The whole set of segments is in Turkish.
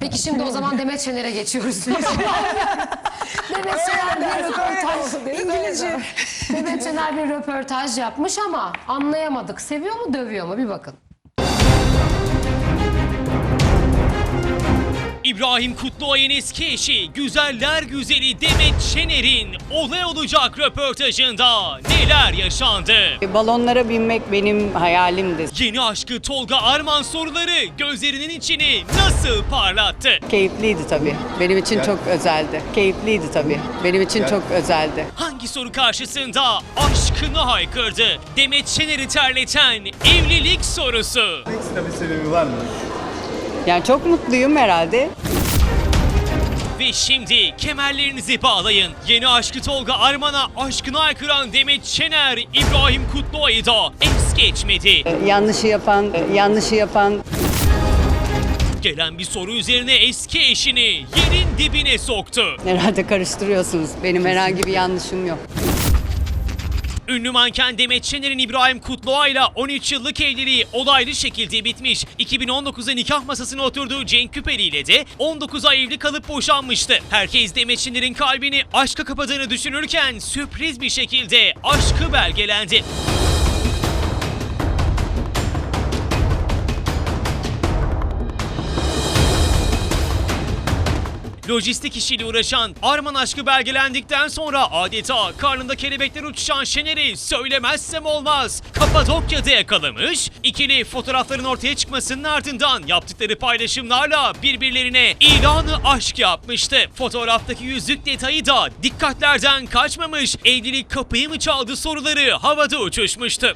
Peki şimdi o zaman Demet Şener'e geçiyoruz. Demet Şener bir röportaj. İngilizce. Demet Şener bir röportaj yapmış ama anlayamadık. Seviyor mu dövüyor mu bir bakın. İbrahim Kutluay'ın eski eşi Güzeller Güzeli Demet Şener'in olay olacak röportajında neler yaşandı? Balonlara binmek benim hayalimdi. Yeni aşkı Tolga Arman soruları gözlerinin içini nasıl parlattı? Keyifliydi tabii. Benim için çok özeldi. Keyifliydi tabii. Benim için çok özeldi. Hangi soru karşısında aşkını haykırdı? Demet Şener'i terleten evlilik sorusu. Ekstra bir sebebi var mı? Yani çok mutluyum herhalde. Ve şimdi kemerlerinizi bağlayın. Yeni aşkı Tolga Arman'a aşkını haykıran Demet Şener, İbrahim Kutluay'ı da es geçmedi. Yanlışı yapan, yanlışı yapan Gelen bir soru üzerine eski eşini yerin dibine soktu. herhalde karıştırıyorsunuz. Benim herhangi bir yanlışım yok. Ünlü manken Demet Şener'in İbrahim Kutluay'la 13 yıllık evliliği olaylı şekilde bitmiş. 2019'da nikah masasına oturduğu Cenk Küpeli ile de 19 ay evli kalıp boşanmıştı. Herkes Demet Şener'in kalbini aşka kapadığını düşünürken sürpriz bir şekilde aşkı belgelendi. Lojistik işiyle uğraşan Arman aşkı belgelendikten sonra adeta karnında kelebekler uçuşan Şener'i söylemezsem olmaz. Kapadokya'da yakalamış, ikili fotoğrafların ortaya çıkmasının ardından yaptıkları paylaşımlarla birbirlerine ilanı aşk yapmıştı. Fotoğraftaki yüzük detayı da dikkatlerden kaçmamış, evlilik kapıyı mı çaldı soruları havada uçuşmuştu.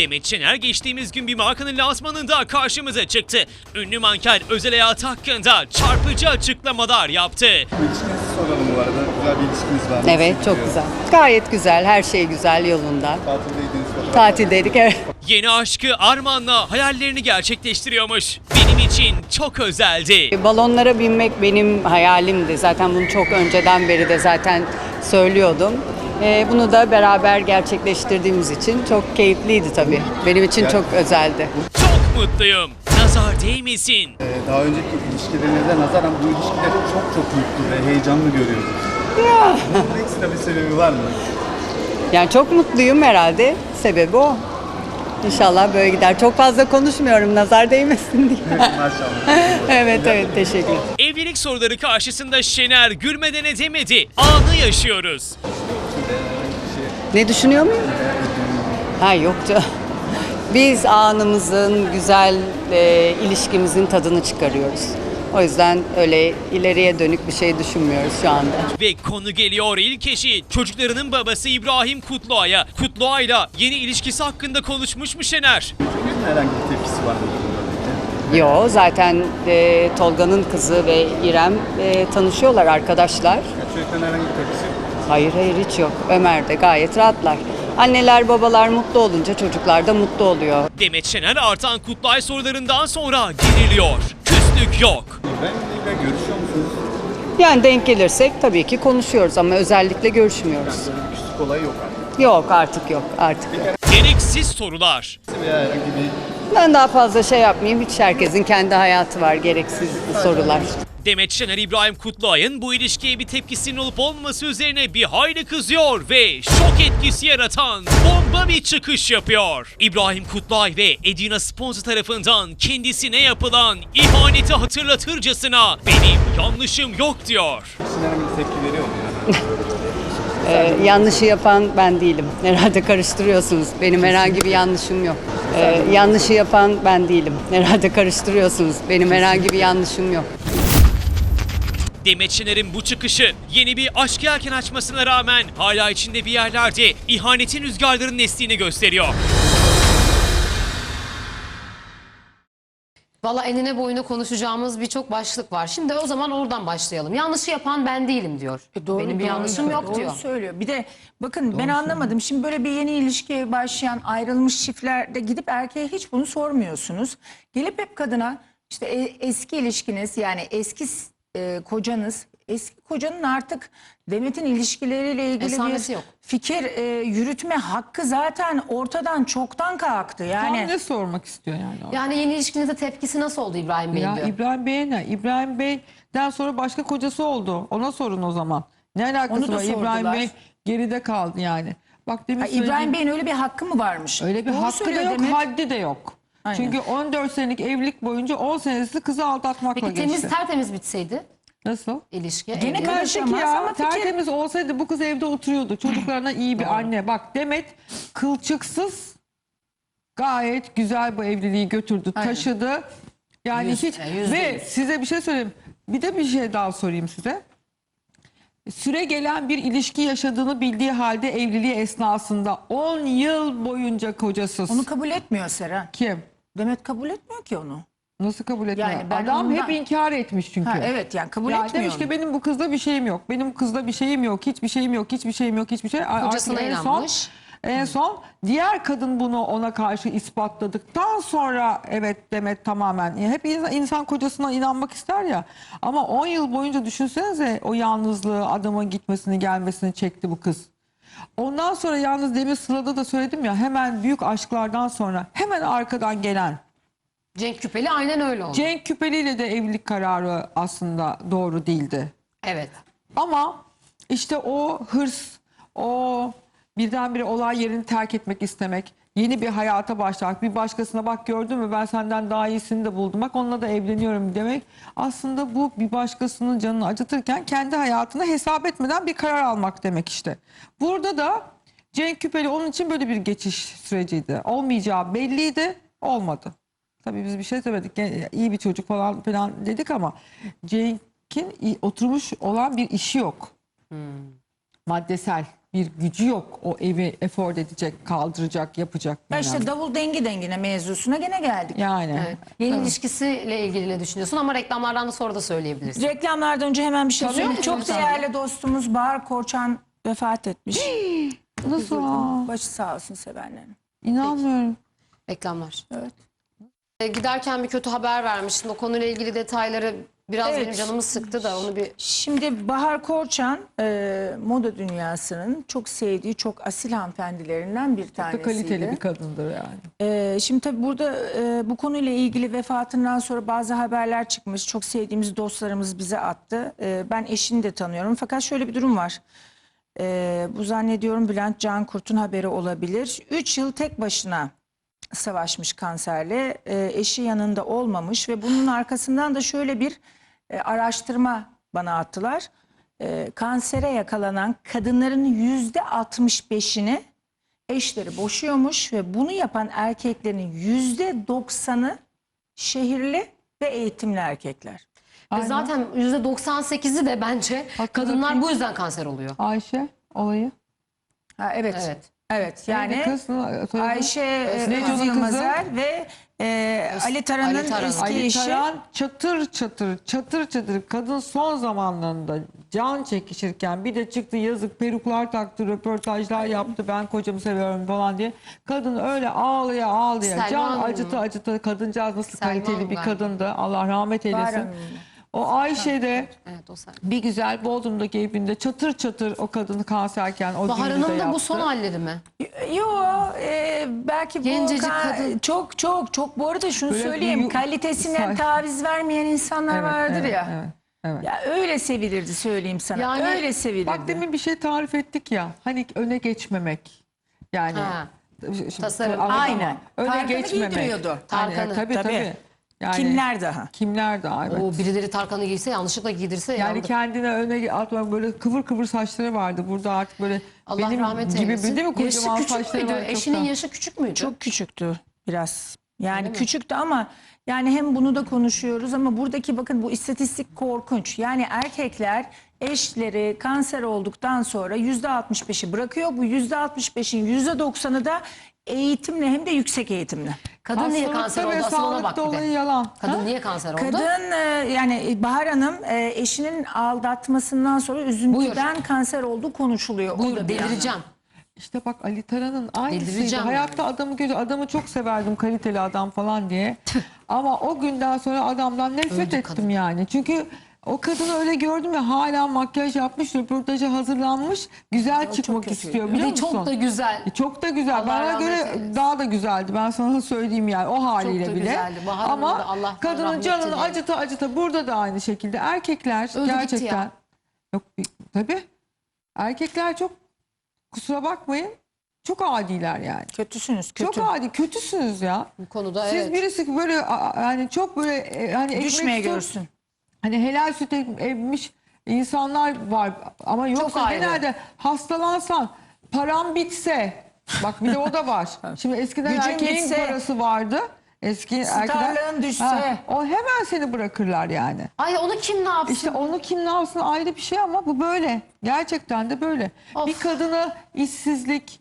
Demet Şener geçtiğimiz gün bir markanın lansmanında karşımıza çıktı. Ünlü manken özel hayatı hakkında çarpıcı açıklamalar yaptı. İlişkinizi soralım bu arada. Güzel bir ilişkiniz var. Evet Nasıl çok gidiyor? güzel. Gayet güzel. Her şey güzel yolunda. Tatildeydiniz fotoğraf. Tatildeydik evet. Yeni aşkı Arman'la hayallerini gerçekleştiriyormuş. Benim için çok özeldi. Balonlara binmek benim hayalimdi. Zaten bunu çok önceden beri de zaten söylüyordum. Ee, bunu da beraber gerçekleştirdiğimiz için çok keyifliydi tabii. Benim için çok özeldi. Çok mutluyum. Nazar değmesin. Ee, daha önceki ilişkilerinize nazaran bu ilişkileri çok çok mutlu ve heyecanlı görüyoruz. Bunun ekstra bir sebebi var mı? Yani çok mutluyum herhalde. Sebebi o. İnşallah böyle gider. Çok fazla konuşmuyorum nazar değmesin diye. Maşallah. evet evet teşekkür Evlilik soruları karşısında Şener gülmeden edemedi. Anı yaşıyoruz. Ne düşünüyor muyum? Ha yoktu. Biz anımızın, güzel e, ilişkimizin tadını çıkarıyoruz. O yüzden öyle ileriye dönük bir şey düşünmüyoruz şu anda. Ve konu geliyor ilk eşi çocuklarının babası İbrahim Kutluay'a. Kutluay'la yeni ilişkisi hakkında konuşmuş mu Şener? Çocuğun herhangi bir tepkisi var mı? Yo zaten e, Tolga'nın kızı ve İrem e, tanışıyorlar arkadaşlar. Çocuktan herhangi bir tepkisi. Hayır hayır hiç yok. Ömer de gayet rahatlar. Anneler babalar mutlu olunca çocuklar da mutlu oluyor. Demet Şener artan Kutlay sorularından sonra geriliyor. Küslük yok. Bey'le görüşüyor musunuz? Yani denk gelirsek tabii ki konuşuyoruz ama özellikle görüşmüyoruz. Böyle bir küslük olayı yok artık. Yok artık yok artık yok. Gereksiz sorular. Ben daha fazla şey yapmayayım. Hiç herkesin kendi hayatı var. Gereksiz sorular. Demet Şener İbrahim Kutluay'ın bu ilişkiye bir tepkisinin olup olmaması üzerine bir hayli kızıyor ve şok etkisi yaratan bomba bir çıkış yapıyor. İbrahim Kutluay ve Edina Sponza tarafından kendisine yapılan ihaneti hatırlatırcasına benim yanlışım yok diyor. bir tepki veriyor mu? Ee, yanlışı yapan ben değilim. Herhalde karıştırıyorsunuz. Benim herhangi bir yanlışım yok. Ee, yanlışı yapan ben değilim. Herhalde karıştırıyorsunuz. Benim herhangi bir yanlışım yok. Demet Şener'in bu çıkışı yeni bir aşk yelken açmasına rağmen hala içinde bir yerlerde ihanetin rüzgarlarının estiğini gösteriyor. Valla enine boyuna konuşacağımız birçok başlık var. Şimdi o zaman oradan başlayalım. Yanlışı yapan ben değilim diyor. E doğru, Benim bir doğru, yanlışım yok doğru diyor. söylüyor. Bir de bakın ben anlamadım. Şimdi böyle bir yeni ilişkiye başlayan ayrılmış çiftlerde gidip erkeğe hiç bunu sormuyorsunuz. Gelip hep kadına işte e- eski ilişkiniz yani eski e, kocanız eski kocanın artık Demet'in ilişkileriyle ilgili Esamesi bir yok. fikir e, yürütme hakkı zaten ortadan çoktan kalktı. Tam Yani ne sormak istiyor yani? orada? Yani yeni ilişkinizde tepkisi nasıl oldu İbrahim Bey'in Ya diyor. İbrahim Bey'e ne? İbrahim Bey'den sonra başka kocası oldu. Ona sorun o zaman. Ne alakası Onu da var? İbrahim sordular. Bey geride kaldı yani. Bak demin Ha, söylediğim- İbrahim Bey'in öyle bir hakkı mı varmış? öyle bir Doğru hakkı da söylüyor yok, Demet. haddi de yok. Aynen. Çünkü 14 senelik evlilik boyunca 10 senesi kızı aldatmakla Peki geçti. temiz tertemiz bitseydi Nasıl? ilişki. Gene evlilik. karşı- Karışık Karışamaz ya. ama fikir- Tertemiz olsaydı bu kız evde oturuyordu. Çocuklarına iyi bir anne. Bak Demet kılçıksız gayet güzel bu evliliği götürdü, Aynen. taşıdı. Yani Yüz- hiç yüzde ve yüz. size bir şey söyleyeyim. Bir de bir şey daha sorayım size. Süre gelen bir ilişki yaşadığını bildiği halde evliliği esnasında 10 yıl boyunca kocasız. Onu kabul etmiyor Seren. Kim? Demet kabul etmiyor ki onu. Nasıl kabul etmiyor? Yani ben Adam ondan- hep inkar etmiş çünkü. Ha, evet yani kabul Ya etmiyor demiş onu. ki benim bu kızda bir şeyim yok. Benim kızda bir şeyim yok. Hiçbir şeyim yok. Hiçbir şeyim yok. Hiçbir şey. Artık Kocasına en son, inanmış. en son diğer kadın bunu ona karşı ispatladıktan sonra evet Demet tamamen. Hep insan, insan kocasına inanmak ister ya. Ama 10 yıl boyunca düşünsenize o yalnızlığı adamın gitmesini gelmesini çekti bu kız. Ondan sonra yalnız demin sırada da söyledim ya hemen büyük aşklardan sonra hemen arkadan gelen Cenk Küpeli aynen öyle oldu. Cenk Küpeli ile de evlilik kararı aslında doğru değildi. Evet. Ama işte o hırs, o birdenbire olay yerini terk etmek istemek, yeni bir hayata başlamak, bir başkasına bak gördün mü ben senden daha iyisini de buldum. Bak onunla da evleniyorum demek. Aslında bu bir başkasının canını acıtırken kendi hayatını hesap etmeden bir karar almak demek işte. Burada da Cenk Küpeli onun için böyle bir geçiş süreciydi. Olmayacağı belliydi, olmadı. Tabii biz bir şey söyledik. İyi bir çocuk falan filan dedik ama Cenk'in oturmuş olan bir işi yok. Maddesel bir gücü yok. O evi efor edecek, kaldıracak, yapacak. Ya bilmem işte davul dengi dengine mevzusuna gene geldik. yani. evet. Yeni ilişkisiyle ilgili ne düşünüyorsun ama reklamlardan da sonra da söyleyebilirsin. Reklamlardan önce hemen bir şey Tabii, söyleyeyim. Çok değerli dostumuz Bahar Korçan vefat etmiş. Nasıl? Başı sağ olsun sevenlerin. İnanmıyorum. Reklamlar. Evet. E, giderken bir kötü haber vermiştin. O konuyla ilgili detayları biraz Evet. benim canımı sıktı da onu bir Şimdi Bahar Korçan e, moda dünyasının çok sevdiği çok asil hanımefendilerinden bir Çok da tanesiydi. kaliteli bir kadındır yani. Ee, şimdi tabii burada e, bu konuyla ilgili vefatından sonra bazı haberler çıkmış. Çok sevdiğimiz dostlarımız bize attı. Ee, ben eşini de tanıyorum. Fakat şöyle bir durum var. Ee, bu zannediyorum Bülent Cankurt'un haberi olabilir. Üç yıl tek başına savaşmış kanserle. Ee, eşi yanında olmamış ve bunun arkasından da şöyle bir e, araştırma bana attılar. Ee, kansere yakalanan kadınların yüzde 65'ini eşleri boşuyormuş ve bunu yapan erkeklerin yüzde doksanı şehirli ve eğitimli erkekler. ve zaten %98'i de bence Hakikaten. kadınlar bu yüzden kanser oluyor. Ayşe olayı. Ha, evet. Evet. Evet. yani Neydi kız? Soyadı? Ayşe e, Neydi onun Öz kızı? Yılmazer ve e, Ali Taran'ın Ali Taran. eski Ali eşi. Taran çatır çatır çatır çatır kadın son zamanlarında can çekişirken bir de çıktı yazık peruklar taktı röportajlar yaptı ben kocamı seviyorum falan diye. Kadın öyle ağlaya ağlaya Selma can Hanım acıtı mı? acıtı kadıncağız nasıl Selma kaliteli Hanım bir galiba. kadındı Allah rahmet eylesin. Hanım. O Ayşe de Evet o sen. bir güzel Bodrum'daki evinde çatır çatır o kadını kanserken o Bahar düğünü de Hanım da bu son halleri mi? Yo e, belki Gencecik bu ka- kadın. çok çok çok bu arada şunu Böyle söyleyeyim bir- kalitesinden Say- taviz vermeyen insanlar Evet, vardır evet, ya. evet, evet. Ya öyle sevilirdi söyleyeyim sana. Yani- öyle sevilirdi. Bak demin bir şey tarif ettik ya. Hani öne geçmemek. Yani Ha. Şimdi- Tasarım. Aynen. Öne Tarkan'ı geçmemek. giydiriyordu. Hani, Tarkan'ı. tabii Tabii. tabii. Yani, Kimler daha? Kimler daha evet. O birileri Tarkan'ı giyse yanlışlıkla giydirse Yani yandı. kendine öne atmak böyle kıvır kıvır saçları vardı. Burada artık böyle Allah benim rahmet gibi eylesin. değil mi Yaşı küçük saçları çok Eşinin yaşı küçük müydü? Çok küçüktü biraz. Yani mi? küçüktü ama yani hem bunu da konuşuyoruz ama buradaki bakın bu istatistik korkunç. Yani erkekler eşleri kanser olduktan sonra yüzde 65'i bırakıyor. Bu yüzde 65'in yüzde 90'ı da eğitimle hem de yüksek eğitimle. Kadın niye kanser oldu? Asıl ona bak sağlıkta bir de. olayı yalan. Kadın Ha? niye kanser oldu? Kadın e, yani Bahar Hanım e, eşinin aldatmasından sonra üzüntüden kanser olduğu konuşuluyor. O da Buyur bir delireceğim. İşte bak Ali Taran'ın aynısıydı. Delireceğim Hayatta adamı göz adamı çok severdim kaliteli adam falan diye. Ama o günden sonra adamdan nefret Öldü ettim kadın. yani. Çünkü o kadını öyle gördüm ya hala makyaj yapmış, röportaja hazırlanmış, güzel çıkmak kötü. istiyor biliyor musun? çok da güzel. E, Çok da güzel. Allah Bana rahmet göre eylesin. daha da güzeldi. Ben sana söyleyeyim yani o haliyle da bile. güzeldi. Bahar Hanım'a Ama da Allah kadının rahmet canını eylesin. acıta acıta burada da aynı şekilde. Erkekler Öldü gitti gerçekten ya. yok bir- tabii. Erkekler çok kusura bakmayın çok adiler yani. Kötüsünüz kötü. Çok adi, kötüsünüz ya. Bu konuda Siz evet. birisi böyle a- a- yani çok böyle e, hani ekmek Düşmeye su- görsün. Hani helal süt em- emmiş insanlar var ama yoksa ayrı. genelde hastalansan param bitse bak bir de o da var. Şimdi eskiden Gücün erkeğin bitse, parası vardı. Eski erkekler düşse. Ha, o hemen seni bırakırlar yani. Ay onu kim ne yapsın? İşte onu kim ne yapsın ayrı bir şey ama bu böyle. Gerçekten de böyle. Of. Bir kadını işsizlik,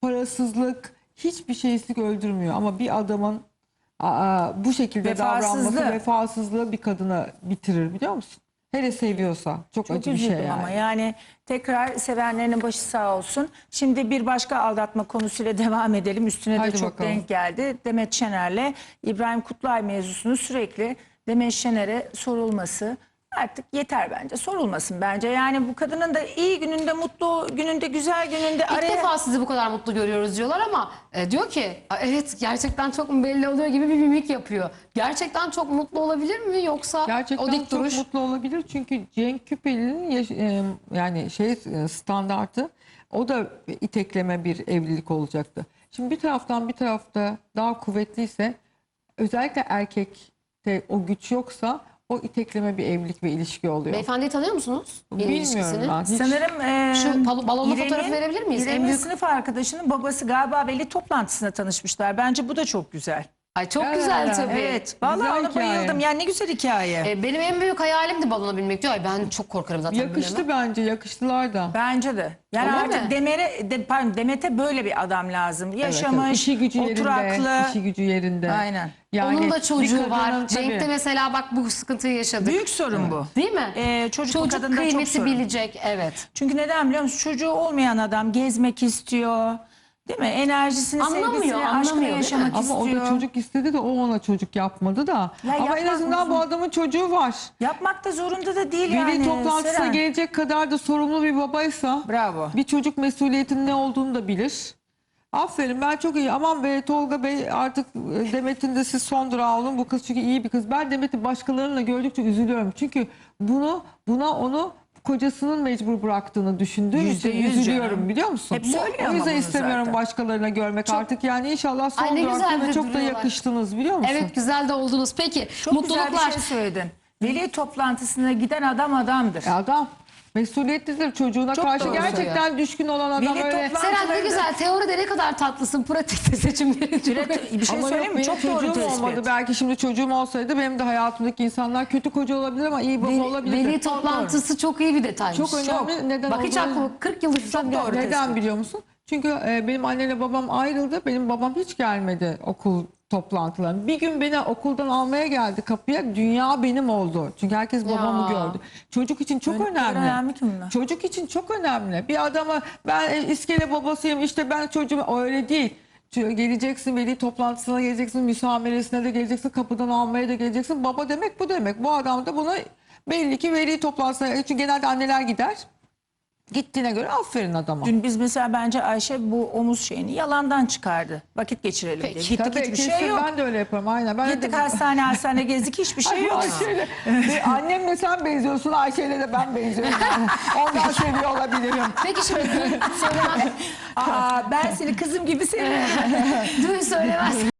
parasızlık, hiçbir şeysizlik öldürmüyor. Ama bir adamın aa, bu şekilde Vefasızlığı. davranması, vefasızlığı bir kadını bitirir biliyor musun? Hele seviyorsa. Çok, Çok acı bir şey üzüldüm yani. ama yani tekrar sevenlerinin başı sağ olsun. Şimdi bir başka aldatma konusuyla devam edelim. Üstüne Haydi de çok bakalım. denk geldi. Demet Şener'le İbrahim Kutlay mevzusunu sürekli Demet Şener'e sorulması artık yeter bence. Sorulmasın bence. Yani bu kadının da iyi gününde, mutlu gününde, güzel gününde İlk araya... defa sizi bu kadar mutlu görüyoruz diyorlar ama e, diyor ki "Aa, evet gerçekten çok mu belli oluyor gibi bir mimik yapıyor. Gerçekten çok mutlu olabilir mi yoksa Gerçekten o dik çok duruş? mutlu olabilir çünkü Cenk Küpeli'nin yaş- e, yani şey e, standartı o da itekleme bir evlilik olacaktı. Şimdi bir taraftan bir tarafta daha kuvvetliyse özellikle erkekte o güç yoksa o itekleme bir evlilik ve ilişki oluyor. Beyefendiyi tanıyor musunuz? Yeni Bilmiyorum ilişkisini. ben. Hiç- Sanırım e, Şu bal- balonlu fotoğrafı verebilir miyiz? En İrem'in büyük- sınıf arkadaşının babası galiba veli toplantısında tanışmışlar. Bence bu da çok güzel. Ay çok Evet, güzel tabii. Evet. Vallahi ona hikaye. bayıldım. Yani ne güzel hikaye. E, benim en büyük hayalim de balona binmek diyor. Ay ben çok korkarım zaten. Yakıştı binemem. bence yakıştılar da. Bence de. Yani Öyle artık mi? Demer'e, de, pardon, Demet'e böyle bir adam lazım. Yaşamış, evet. işi gücü oturaklı. yerinde, işi gücü yerinde. Aynen. Onun da bir çocuğu kadının- var. Cenk de tabii. mesela bak bu sıkıntıyı yaşadık. Büyük sorun bu. Değil mi? Ee, çocuk, bu Çocuk kadında çok kıymeti sorun. bilecek. Evet. Çünkü neden biliyor musun? Çocuğu olmayan adam gezmek istiyor. Değil mi? Enerjisini, Anlamıyor, sevgisini, aşkını anlamıyor, değil mi? yaşamak Ama o istiyor. da çocuk istedi de o ona çocuk yapmadı da. Ya Ama en azından bu uzun. adamın çocuğu var. Yapmak da zorunda da değil Veli yani. toplantısına Seren. gelecek kadar da sorumlu bir babaysa Bravo. bir çocuk mesuliyetinin ne olduğunu da bilir. Aferin ben çok iyi. Aman be Tolga Bey artık e, Demet'in de siz son durağı olun. Bu kız çünkü iyi bir kız. Ben Demet'i başkalarıyla gördükçe üzülüyorum. Çünkü bunu buna onu kocasının mecbur bıraktığını düşündüğüm Yüzde için yüz üzülüyorum canım. biliyor musun? Hep söylüyor o ama yüzden bunu istemiyorum zaten. başkalarına görmek artık. Yani inşallah son Ay ne durakta güzel ve de çok da duruyorlar. yakıştınız biliyor musun? Evet güzel de oldunuz. Peki Çok mutluluklar. güzel bir şey söyledin. Veli toplantısına giden adam adamdır. E Adam mesuliyetlidir çocuğuna Çok karşı doğru gerçekten düşkün olan adam Veli öyle. Seren ne güzel. Teoride ne kadar tatlısın. Pratikte seçimleri çok. Bir şey Ama söyleyeyim mi? benim Çok doğru çocuğum tespit. olmadı. Belki şimdi çocuğum olsaydı benim de hayatımdaki insanlar kötü koca olabilir ama iyi baba Veli, olabilir. veli toplantısı çok iyi bir detaymış. Çok önemli. Neden Bak hiç olduğunu- aklıma 40 yıldır Çok doğru Neden tespit. biliyor musun? Çünkü e, benim annemle babam ayrıldı. Benim babam hiç gelmedi okul toplantılarına. Bir gün beni okuldan almaya geldi kapıya. Dünya benim oldu. Çünkü herkes babamı Ya. gördü. Çocuk için çok önemli. önemli ki bunlar. Çocuk için çok önemli. Bir adama ben e, iskele babasıyım işte ben çocuğum öyle değil. Ç- Geleceksin veli toplantısına geleceksin, müsameresine de geleceksin, kapıdan almaya da geleceksin. Baba demek bu demek. Bu adam da buna belli ki veli toplantısına, çünkü genelde anneler gider. Gittiğine göre aferin adama. Dün biz mesela bence Ayşe bu omuz şeyini yalandan çıkardı. Vakit geçirelim diye. Gittik Tabii, hiçbir kesin şey yok. Ben de öyle yaparım aynen. Ben Gittik de, hastane hastane gezdik hiçbir şey yok. Ayşe'yle, Ve annemle sen benziyorsun, Ayşe'yle de ben benziyorum. Ondan seviyor olabilirim. Peki şimdi dün söylemez, Aa, ben seni kızım gibi seviyorum. dün söylemez.